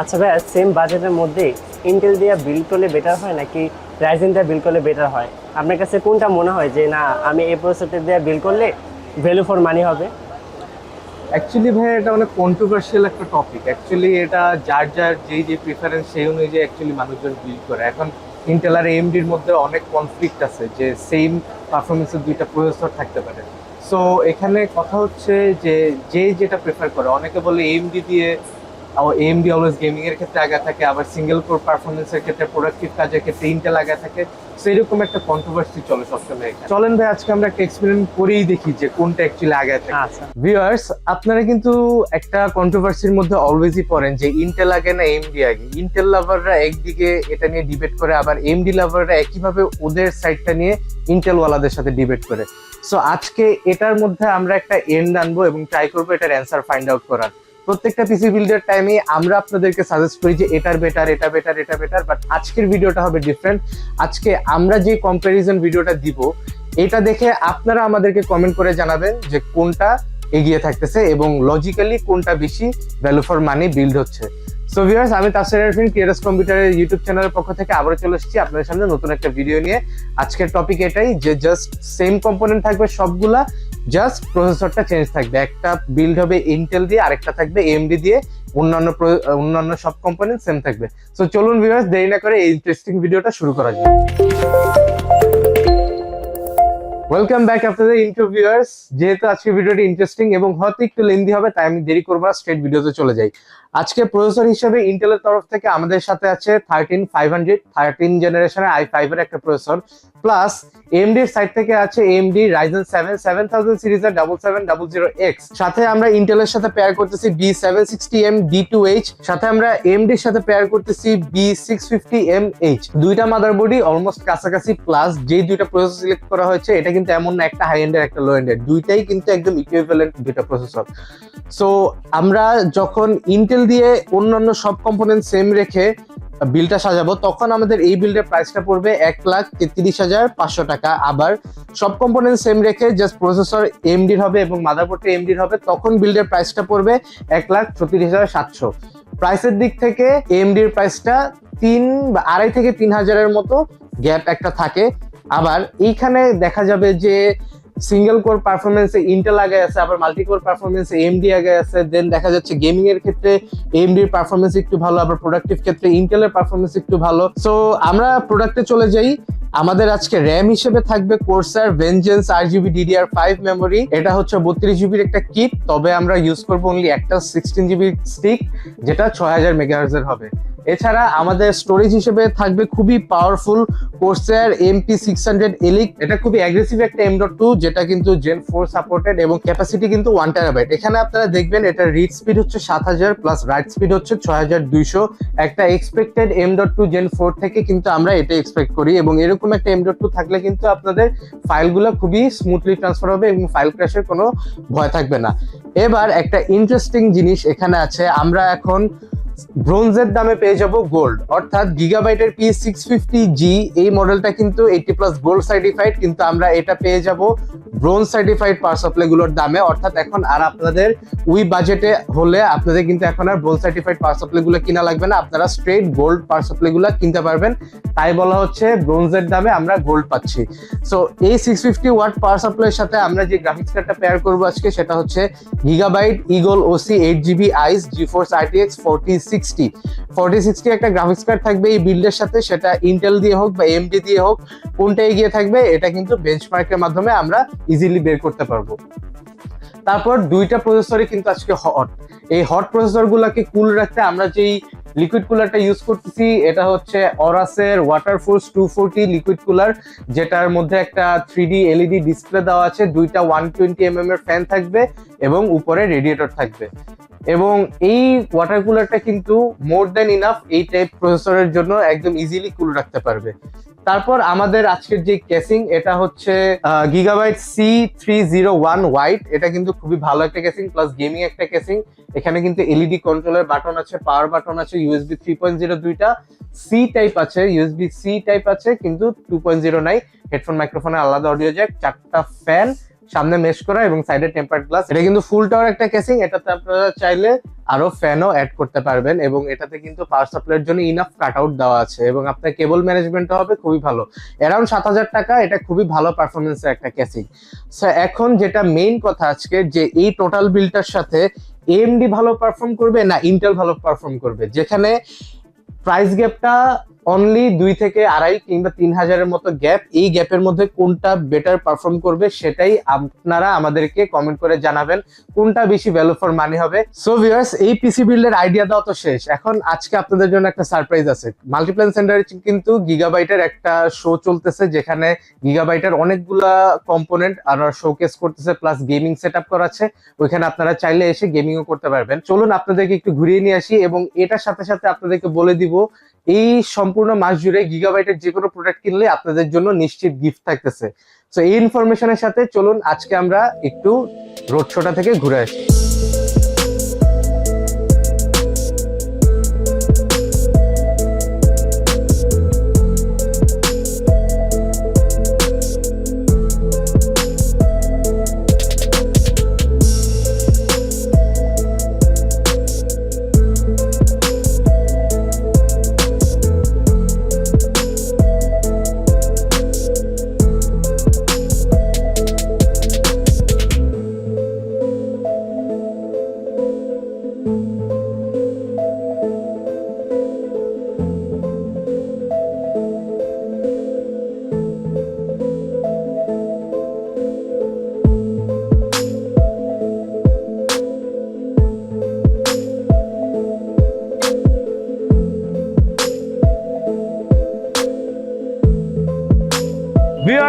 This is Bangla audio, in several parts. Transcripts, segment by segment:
আচ্ছা ভাই সেম বাজেটের মধ্যে ইন্টেল দিয়ে বিল করলে বেটার হয় নাকি রাইজেন দিয়ে বিল্ড করলে বেটার হয়? আপনার কাছে কোনটা মনে হয় যে, না, আমি এই প্রসেসর দিয়ে বিল করলে ভ্যালু ফর মানি হবে অ্যাকচুয়ালি ভাই এটা অনেক কন্ট্রোভার্সিয়াল একটা টপিক অ্যাকচুয়ালি এটা যার যার যেই যে প্রিফারেন্স সেই অনুযায়ী অ্যাকচুয়ালি মানুষজন বিল্ড করে। এখন ইন্টেল আর এমডির মধ্যে অনেক কনফ্লিক্ট আছে যে সেম পারফরমেন্সের দুইটা প্রসেসর থাকতে পারে। সো এখানে কথা হচ্ছে যে যে যেটা প্রেফার করে, অনেকে বলে এমডি দিয়ে এমডি অলওয়েজ গেমিং এর ক্ষেত্রে আগে থাকে আবার সিঙ্গেল কোর পারফরমেন্সের ক্ষেত্রে প্রোডাক্টিভ কাজের ক্ষেত্রে ইন্টেল আগে থাকে। সো এরকম একটা কন্ট্রোভার্সি চলে সবসময় চলেন ভাই আজকে আমরা একটা এক্সপেরিমেন্ট করেই দেখি যে কোনটা অ্যাকচুয়ালি আগে থাকে। আচ্ছা। ভিউয়ার্স আপনারা কিন্তু একটা কন্ট্রোভার্সির মধ্যে অলওয়েজই পড়েন যে ইন্টেল আগে না এমডি আগে। ইন্টেল লাভাররা একদিকে এটা নিয়ে ডিবেট করে আবার এমডি লাভাররা একইভাবে ওদের সাইডটা নিয়ে ইন্টেল ওয়ালাদের সাথে ডিবেট করে। সো আজকে এটার মধ্যে আমরা একটা এন্ড আনব এবং ট্রাই করব এটার অ্যান্সার ফাইন্ড আউট করার। প্রত্যেকটা পিসি বিল্ডের টাইমে আমরা আপনাদেরকে সাজেস্ট করি যে এটার বেটার এটা বেটার এটা বেটার বাট আজকের ভিডিওটা হবে ডিফারেন্ট আজকে আমরা যে কম্প্যারিজন ভিডিওটা দিব, এটা দেখে আপনারা আমাদেরকে কমেন্ট করে জানাবেন যে কোনটা এগিয়ে থাকতেছে এবং লজিক্যালি কোনটা বেশি ভ্যালু ফর মানি বিল্ড হচ্ছে। সো ভিউয়ার্স আমি তাফসির আরফিন ক্রিয়েটার্স কম্পিউটারের ইউটিউব চ্যানেলের পক্ষ থেকে আবারও চলে এসেছি আপনাদের সামনে নতুন একটা ভিডিও নিয়ে। আজকের টপিক এটাই যে জাস্ট সেম কম্পোনেন্ট থাকবে সবগুলা জাস্ট প্রসেসরটা চেঞ্জ থাকবে। একটা বিল্ড হবে ইন্টেল দিয়ে, আরেকটা থাকবে এমডি দিয়ে, অন্যান্য অন্যান্য সব কম্পোনেন্ট সেম থাকবে। সো চলুন ভিউয়ার্স দেরি না করে এই ইন্টারেস্টিং ভিডিওটা শুরু করা যাক। ওয়েলকাম ব্যাক আপনাদের ইন্টারভিউয়ার্স যেহেতু আজকে ভিডিওটি ইন্টারেস্টিং এবং হয়তো একটু লেন্দি হবে, তাই আমি দেরি করব না স্ট্রেট ভিডিওতে চলে যাই। আজকে প্রসেসর হিসেবে ইন্টেলের তরফ থেকে আমাদের সাথে আছে থার্টিন ফাইভ হান্ড্রেড থার্টিন জেনারেশনের আই ফাইভের একটা প্রসেসর প্লাস এমডির সাইড থেকে আছে AMD Ryzen seven seven thousand সিরিজের double seven double zero X সাথে আমরা ইন্টেলের সাথে পেয়ার করতেছি B seven sixty M D two H সাথে আমরা এমডির সাথে পেয়ার করতেছি B six fifty M H দুইটা মাদারবোর্ডই অলমোস্ট কাছাকাছি প্লাস যেই দুইটা প্রসেসর সিলেক্ট করা হয়েছে এটা কিন্তু এমন না, একটা হাই এন্ডের একটা লো এন্ডের দুইটাই কিন্তু একদম ইকুইভ্যালেন্ট দুইটা প্রসেসর সো আমরা যখন ইন্টেল দিয়ে অন্যান্য সব কম্পোনেন্ট সেম রেখে বিলটা সাজাবো, তখন আমাদের এই বিল্ডের প্রাইসটা পড়বে এক লাখ তেত্রিশ হাজার পাঁচশো টাকা। আবার সব কম্পোনেন্ট সেম রেখে জাস্ট প্রসেসর এমডির হবে এবং মাদারবোর্ডটা এমডির হবে, তখন বিল্ডের প্রাইসটা পড়বে এক লাখ ছত্রিশ হাজার সাতশো। প্রাইসের দিক থেকে এমডির প্রাইসটা তিন আড়াই থেকে তিন হাজারের মতো গ্যাপ একটা থাকে। আবার এইখানে দেখা যাবে যে সিঙ্গেল কোর পারফরমেন্সে ইন্টেল আগে আছে, আবার মাল্টি কোর পারফরমেন্সে এমডি আগে আছে দেন দেখা যাচ্ছে গেমিং এর ক্ষেত্রে এমডির পারফরমেন্স একটু ভালো, আবার প্রোডাক্টিভ ক্ষেত্রে ইন্টেলের পারফরমেন্স একটু ভালো। সো আমরা প্রোডাক্টে চলে যাই। আমাদের আজকে র্যাম হিসেবে থাকবে Corsair Vengeance R GB DDR five memory এটা হচ্ছে বত্রিশ জিবির একটা কিট তবে আমরা ইউজ করব অনলি একটা সিক্সটিন জিবি স্টিক যেটা ছয় হাজার মেগাহার্জের হবে। এছাড়া আমাদের স্টোরেজ হিসেবে থাকবে খুবই powerful Corsair MP six hundred elite এটা খুবই অ্যাগ্রেসিভ একটা এম ডট টু যেটা কিন্তু জেন ফোর সাপোর্টেড এবং ক্যাপাসিটি কিন্তু ওয়ান টেরাবাইট এখানে আপনারা দেখবেন এটা রিড স্পিড হচ্ছে সাত হাজার প্লাস রাইট স্পিড হচ্ছে ছয় হাজার দুইশো। একটা expected M dot two gen four থেকে কিন্তু আমরা এটা এক্সপেক্ট করি এবং এরকম একটা এম ডট টু থাকলে কিন্তু আপনাদের ফাইলগুলো খুবই স্মুথলি ট্রান্সফার হবে এবং ফাইল ক্র্যাশের কোনো ভয় থাকবে না। এবার একটা ইন্টারেস্টিং জিনিস এখানে আছে। আমরা এখন ব্রোঞ্জের দামে পেয়ে যাব গোল্ড অর্থাৎ গিগাবাইটের পি সিক্স ফিফটি জি এই মডেলটা কিন্তু এইটি প্লাস গোল্ড সার্টিফাইড কিন্তু আমরা এটা পেয়ে যাব ব্রোঞ্জ সার্টিফাইড পাওয়ার সাপ্লাই গুলোর দামে, অর্থাৎ এখন আর আপনাদের উই বাজেটে হলে আপনাদের কিন্তু এখন আর ব্রোঞ্জ সার্টিফাইড পাওয়ার সাপ্লাই গুলো কিনা লাগবে না, আপনারা স্ট্রেট গোল্ড পাওয়ার সাপ্লাই গুলো কিনতে পারবেন। তাই বলা হচ্ছে ব্রোঞ্জের দামে আমরা গোল্ড পাচ্ছি। সো এই সিক্স ফিফটি ওয়াট পাওয়ার সাপ্লাইয়ের সাথে আমরা যে গ্রাফিক্স কার্ডটা পেয়ার করব আজকে, সেটা হচ্ছে Gigabyte Eagle OC eight GB ice GeForce RTX forty sixty forty sixty একটা গ্রাফিক্স কার্ড থাকবে এই বিল্ডের সাথে, সেটা ইন্টেল দিয়ে হোক বা এমডি দিয়ে হোক, কোনটা এগিয়ে থাকবে, এটা কিন্তু বেঞ্চমার্কের মাধ্যমে আমরা ইজিলি বের করতে পারব। তারপর দুইটা প্রসেসরই কিন্তু আজকে হট এই হট প্রসেসর গুলাকে কুল রাখতে আমরা যেই লিকুইড কুলারটা ইউজ করতেছি, এটা হচ্ছে অরাসের water force two forty liquid cooler যেটার মধ্যে একটা থ্রি ডি এলইডি ডিসপ্লে দেওয়া আছে, দুইটা ওয়ান টোয়েন্টি এম এর ফ্যান থাকবে এবং উপরে রেডিয়েটর থাকবে। এবং এই ওয়াটার কুলারটা কিন্তু মোর দেন ইনাফ এই টাইপ প্রসেসরের জন্য একদম ইজিলি কুল রাখতে পারবে। তারপর আমাদের আজকের যে কেসিং এটা হচ্ছে Gigabyte C three zero one white এটা কিন্তু খুবই ভালো একটা কেসিং প্লাস গেমিং একটা কেসিং এখানে কিন্তু এলইডি কন্ট্রোলের বাটন আছে পাওয়ার বাটন আছে ইউএসবি থ্রি পয়েন্ট জিরো দুইটা সি টাইপ আছে ইউএসবি সি টাইপ আছে, কিন্তু টু পয়েন্ট জিরো নাই। হেডফোন মাইক্রোফোনে আলাদা অডিও জ্যাক চারটা ফ্যান সামনে মেশ করা এবং সাইডে টেম্পার্ড গ্লাস এটা কিন্তু ফুল টাওয়ার একটা কেসিং এটাতে আপনারা চাইলে আরও ফ্যানও অ্যাড করতে পারবেন এবং এটাতে কিন্তু পাওয়ার সাপ্লাইয়ের জন্য ইনাফ কাট আউট দেওয়া আছে এবং আপনার কেবল ম্যানেজমেন্টও হবে খুবই ভালো। অ্যারাউন্ড সাত হাজার টাকা, এটা খুবই ভালো পারফরমেন্সের একটা কেসিং সো এখন যেটা মেইন কথা আজকে, যে এই টোটাল বিলটার সাথে এএমডি ভালো পারফর্ম করবে না ইন্টেল ভালো পারফর্ম করবে? যেখানে প্রাইস গ্যাপটা অনলি দুই থেকে আড়াই কিংবা তিন হাজারের মতো গ্যাপ এই গ্যাপের মধ্যে কোনটা বেটার পারফর্ম করবে সেটাই আপনারা আমাদেরকে কমেন্ট করে জানাবেন, কোনটা বেশি ভ্যালু ফর মানি হবে। সো ভিউয়ার্স এই পিসি বিল্ডের আইডিয়া দেওয়া তো শেষ। এখন আজকে আপনাদের জন্য একটা সারপ্রাইজ আছে। মাল্টিপ্ল্যান সেন্টারে কিন্তু গিগাবাইটের একটা শো চলতেছে, যেখানে গিগাবাইটের অনেকগুলা কম্পোনেন্ট আর শোকেস করতেছে প্লাস গেমিং সেট আপ করাচ্ছে ওইখানে আপনারা চাইলে এসে গেমিংও করতে পারবেন। চলুন আপনাদেরকে একটু ঘুরিয়ে নিয়ে আসি এবং এটার সাথে সাথে আপনাদেরকে বলে দিব এই সম্পূর্ণ মাস জুড়ে গিগাবাইটের যে কোনো প্রোডাক্ট কিনলে আপনাদের জন্য নিশ্চিত গিফট থাকতেছে। তো এই ইনফরমেশনের সাথে চলুন আজকে আমরা একটু রোড শোটা থেকে ঘুরে আসি।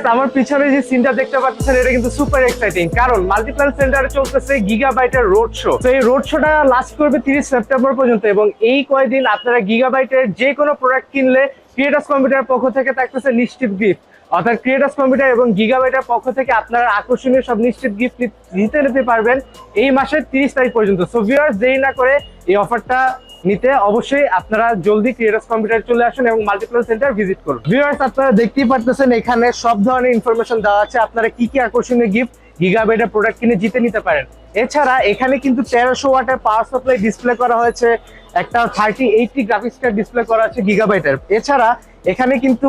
ভিউয়ার্স আমার পিছনে যে সিনটা দেখতে পাচ্ছেন, এটা কিন্তু সুপার এক্সাইটিং কারণ মাল্টিপ্ল্যান সেন্টারে চলতেছে গিগাবাইটের রোড শো তো এই রোড শোটা লাস্ট করবে তিরিশ সেপ্টেম্বর পর্যন্ত এবং এই কয়দিন আপনারা গিগাবাইটের যে কোনো প্রোডাক্ট কিনলে ক্রিয়েটার্স কম্পিউটার পক্ষ থেকে থাকতেছে নিশ্চিত গিফট অর্থাৎ ক্রিয়েটার্স কম্পিউটার এবং গিগাবাইটের পক্ষ থেকে আপনারা আকর্ষণীয় সব নিশ্চিত গিফট নিতে নিতে পারবেন এই মাসের তিরিশ তারিখ পর্যন্ত। সো ভিউয়ার্স দেরি না করে এই অফারটা নিতে অবশ্যই আপনারা জলদি ক্রিয়েটার্স কম্পিউটার চলে আসুন এবং মাল্টিপ্লাস সেন্টার ভিজিট করুন। ভিউয়ার্স আপনারা দেখতেই পারতেছেন এখানে সব ধরনের ইনফরমেশন দেওয়া আছে। আপনারা কি কি আকর্ষণীয় গিফট গিগাবাইটের প্রোডাক্ট কিনে জিতে নিতে পারেন। এছাড়া এখানে কিন্তু তেরোশো ওয়াটের পাওয়ার সাপ্লাই ডিসপ্লে করা হয়েছে। একটা thirty eighty graphics card display করা আছে গিগাবাইটের এছাড়া এখানে কিন্তু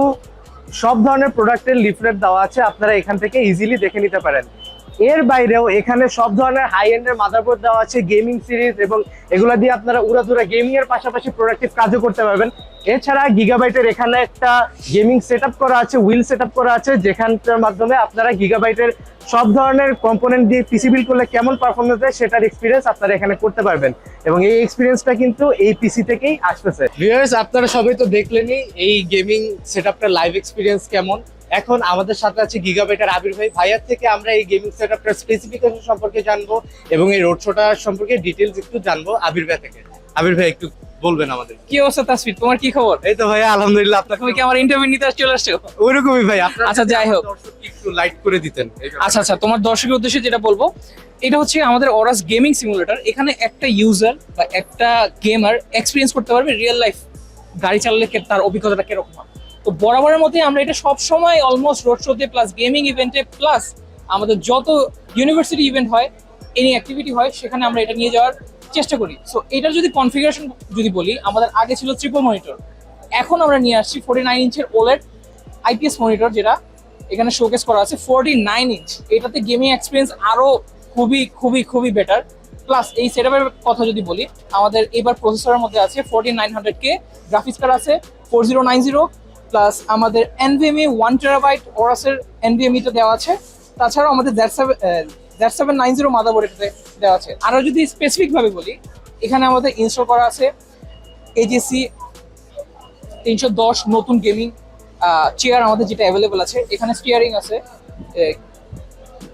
সব ধরনের প্রোডাক্টের লিফলেট দেওয়া আছে। আপনারা এখান থেকে ইজিলি দেখে নিতে পারেন। এর বাইরেও এখানে সব ধরনের হাই এন্ডের মাদারবোর্ড দেওয়া আছে গেমিং সিরিজ এবং এগুলা দিয়ে আপনারা উড়াধুরা গেমিং এর পাশাপাশি প্রোডাক্টিভ কাজও করতে পারবেন। এছাড়া গিগাবাইটের এখানে একটা গেমিং সেট করা আছে হুইল সেট করা আছে, যেখানটার মাধ্যমে আপনারা গিগাবাইটের সব ধরনের কম্পোনেন্ট দিয়ে পিসি বিল করলে কেমন পারফরমেন্স দেয় সেটার এক্সপিরিয়েন্স আপনারা এখানে করতে পারবেন। এবং এই এক্সপিরিয়েন্সটা কিন্তু এই পিসি থেকেই আসতেছে। ভিউয়ার্স আপনারা সবাই তো দেখলেনই এই গেমিং সেটআপটার লাইভ এক্সপিরিয়েন্স কেমন। এখন আমাদের সাথে আছে গিগাবাইটার আবির ভাই। ভাইয়ার থেকে আমরা এই গেমিং সেটআপটার স্পেসিফিকেশন সম্পর্কে জানব এবং এই রোড শোটা সম্পর্কে ডিটেলস একটু জানব আবির ভাই থেকে। আবির ভাই একটু বলবেন আমাদের। কি অবস্থা তাসফির? তোমার কি খবর? এই তো ভাইয়া আলহামদুলিল্লাহ আপনার তুমি কি আমার ইন্টারভিউ নিতে চলে আসছো? ওইরকমই ভাই আচ্ছা, যাই হোক। একটু লাইট করে দিতেন? আচ্ছা আচ্ছা তোমার দর্শকের উদ্দেশ্যে যেটা বলব এটা হচ্ছে আমাদের অরাস গেমিং সিমুলেটর এখানে একটা ইউজার বা একটা গেমার এক্সপিরিয়েন্স করতে পারবে রিয়েল লাইফ গাড়ি চালালে তার অভিজ্ঞতাটা কীরকম হয় তো বরাবরের মধ্যে আমরা এটা সব সময় অলমোস্ট রোড শোতে প্লাস গেমিং ইভেন্টে প্লাস আমাদের যত ইউনিভার্সিটি ইভেন্ট হয় এনি অ্যাক্টিভিটি হয়, সেখানে আমরা এটা নিয়ে যাওয়ার চেষ্টা করি। সো এটার যদি কনফিগারেশন যদি বলি, আমাদের আগে ছিল ট্রিপল মনিটর এখন আমরা নিয়ে আসছি ফোর্টি নাইন ইঞ্চের ওলেড আইপিএস মনিটর যেটা এখানে শোকেস করা আছে ফোরটি নাইন ইঞ্চ এটাতে গেমিং এক্সপিরিয়েন্স আরও খুবই খুবই খুবই বেটার প্লাস এই সেটআপের কথা যদি বলি, আমাদের এবার প্রসেসরের মধ্যে আছে forty nine hundred K graphics card আছে four zero nine zero plus আমাদের এনভিএমই ওয়ান টেরাবাইট ওরাসের এনভিএমইতে দেওয়া আছে। তাছাড়াও আমাদের that seven that seven nine zero motherboard এটাতে দেওয়া আছে। আরও যদি স্পেসিফিকভাবে বলি, এখানে আমাদের ইনস্টল করা আছে এজিসি তিনশো দশ নতুন গেমিং চেয়ার আমাদের যেটা অ্যাভেলেবল আছে। এখানে স্টিয়ারিং আছে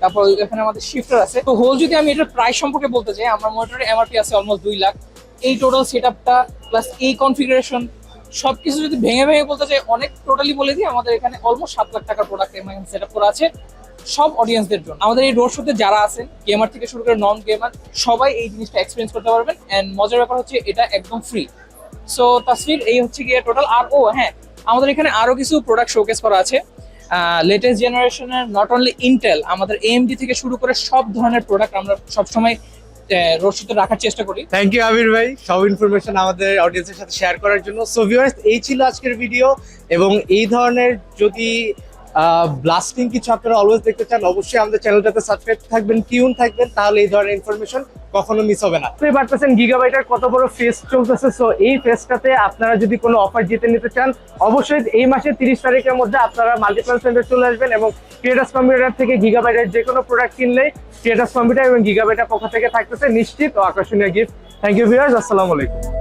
তারপর এখানে আমাদের শিফটার আছে। তো হোল যদি আমি এটার প্রাইস সম্পর্কে বলতে চাই, আমার মোটরের এমআরপি আছে অলমোস্ট দুই লাখ। এই টোটাল সেট আপটা প্লাস এই কনফিগারেশন সবকিছু যদি ভেঙে ভেঙে বলতে চাই, অনেক টোটালি বলে দিই, আমাদের এখানে অলমোস্ট সাত লাখ টাকার প্রোডাক্ট এখানে সেট আপ করা আছে। সব অডিয়েন্সদের জন্য। আমাদের এই রোড শোতে যারা আছেন গেমার থেকে শুরু করে নন গেমার সবাই এই জিনিসটা এক্সপিরিয়েন্স করতে পারবেন। অ্যান্ড মজার ব্যাপার হচ্ছে, এটা একদম ফ্রি সো তাসফির, এই হচ্ছে গিয়ে টোটাল আর, ও হ্যাঁ আমাদের এখানে আরও কিছু প্রোডাক্ট শোকেস করা আছে। লেটেস্ট জেনারেশনের নট অনলি ইন্টেল আমাদের এএমডি থেকে শুরু করে সব ধরনের প্রোডাক্ট আমরা সবসময় রসিত রাখার চেষ্টা করি। থ্যাংক ইউ আবির ভাই। সব ইনফরমেশন আমাদের অডিয়েন্সের সাথে শেয়ার করার জন্য। সো ভিউয়ার্স এই ছিল আজকের ভিডিও এবং এই ধরনের যদি ব্লাস্টিং কিছু আপনারা অলওয়েজ দেখতে চান অবশ্যই আমাদের চ্যানেলটাতে সাবস্ক্রাইব থাকবেন টিউন থাকবেন তাহলে এই ধরনের ইনফরমেশন কখনো মিস হবে না। বুঝতে পারতেছেন গিগাবাইটের কত বড় ফেস চলতেছে। সো এই ফেসটাতে আপনারা যদি কোনো অফার জিতে নিতে চান অবশ্যই এই মাসের তিরিশ তারিখের মধ্যে আপনারা মাল্টিপ্লান সেন্টার চলে আসবেন এবং ক্রিয়েটার্স কম্পিউটার থেকে গিগাবাইটের যে কোনো প্রোডাক্ট কিনলে ক্রিয়েটার্স কম্পিউটার এবং গিগাবাইটের পক্ষ থেকে থাকতেছে নিশ্চিত ও আকর্ষণীয় গিফট থ্যাংক ইউ ভিউয়ার্স আসসালামু আলাইকুম।